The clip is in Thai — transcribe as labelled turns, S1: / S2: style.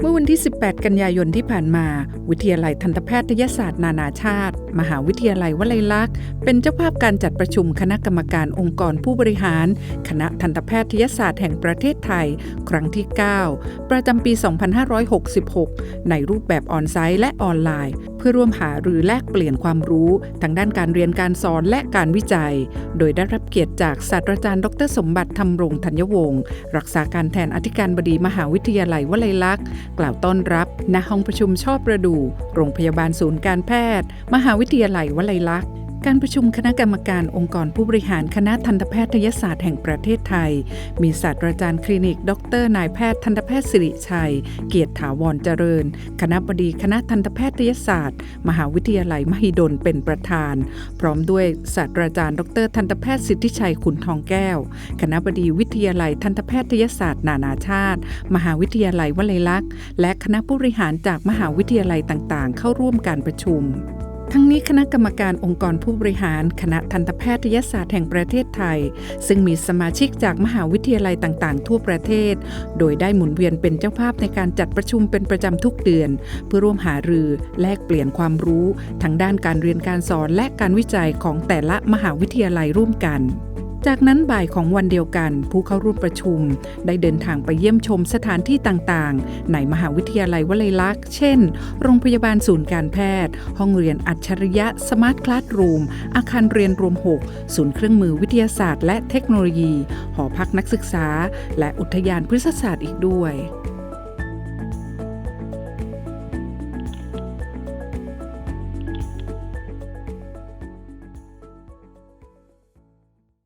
S1: 28กันยายนที่ผ่านมา วิทยาลัยทันตแพทยศาสตร์นานาชาติ มหาวิทยาลัยวลัยลักษณ์ เป็นเจ้าภาพการจัดประชุมคณะกรรมการองค์กรผู้บริหาร คณะทันตแพทยศาสตร์แห่งประเทศไทย ครั้งที่ 9 ประจำปี 2566 ในรูปแบบออนไซต์และออนไลน์ เพื่อร่วมหาหรือแลกเปลี่ยนความรู้ทางด้านการเรียนการสอนและการวิจัย โดยได้รับเกียรติจากศาสตราจารย์ ดร สมบัติธรรมรงธัญวงศ์รักษาการแทนอธิการบดีมหาวิทยาลัยวลัยลักษณ์กล่าวต้อนรับณห้องประชุมชอบประดู โรงพยาบาลศูนย์การแพทย์ มหาวิทยาลัยวลัยลักษณ์ การประชุมคณะกรรมการองค์กรผู้บริหารคณะทันตแพทยศาสตร์แห่งประเทศไทย มีศาสตราจารย์คลินิก ดร นายแพทย์ทันตแพทย์สิริชัย เกียรติถาวรเจริญ คณะบดีคณะทันตแพทยศาสตร์ มหาวิทยาลัยมหิดลเป็นประธาน พร้อมด้วยศาสตราจารย์ ดร ทันตแพทย์สิทธิชัยขุนทองแก้ว คณะบดีวิทยาลัยทันตแพทยศาสตร์ นานาชาติ มหาวิทยาลัยวลัยลักษณ์ และคณะผู้บริหารจากมหาวิทยาลัยต่างๆ เข้าร่วมการประชุม ทั้งนี้คณะกรรมการองค์กรผู้บริหาร คณะทันตแพทยศาสตร์แห่งประเทศไทย ซึ่งมีสมาชิกจากมหาวิทยาลัยต่าง ๆ ทั่วประเทศ โดยได้หมุนเวียนเป็นเจ้าภาพในการจัดประชุมเป็นประจำทุกเดือน เพื่อร่วมหารือแลกเปลี่ยนความรู้ทางด้านการเรียนการสอนและการวิจัยของแต่ละมหาวิทยาลัยร่วมกัน จากนั้นบ่ายของวันเดียวกัน ผู้เข้าร่วมประชุม ได้เดินทางไปเยี่ยมชมสถานที่ต่างๆ ในมหาวิทยาลัยวลัยลักษณ์ เช่น โรงพยาบาลศูนย์การแพทย์ ห้องเรียนอัจฉริยะสมาร์ทคลาสรูม อาคารเรียนรวม 6 ศูนย์เครื่องมือวิทยาศาสตร์และเทคโนโลยี หอพักนักศึกษา และอุทยานพฤกษศาสตร์อีกด้วย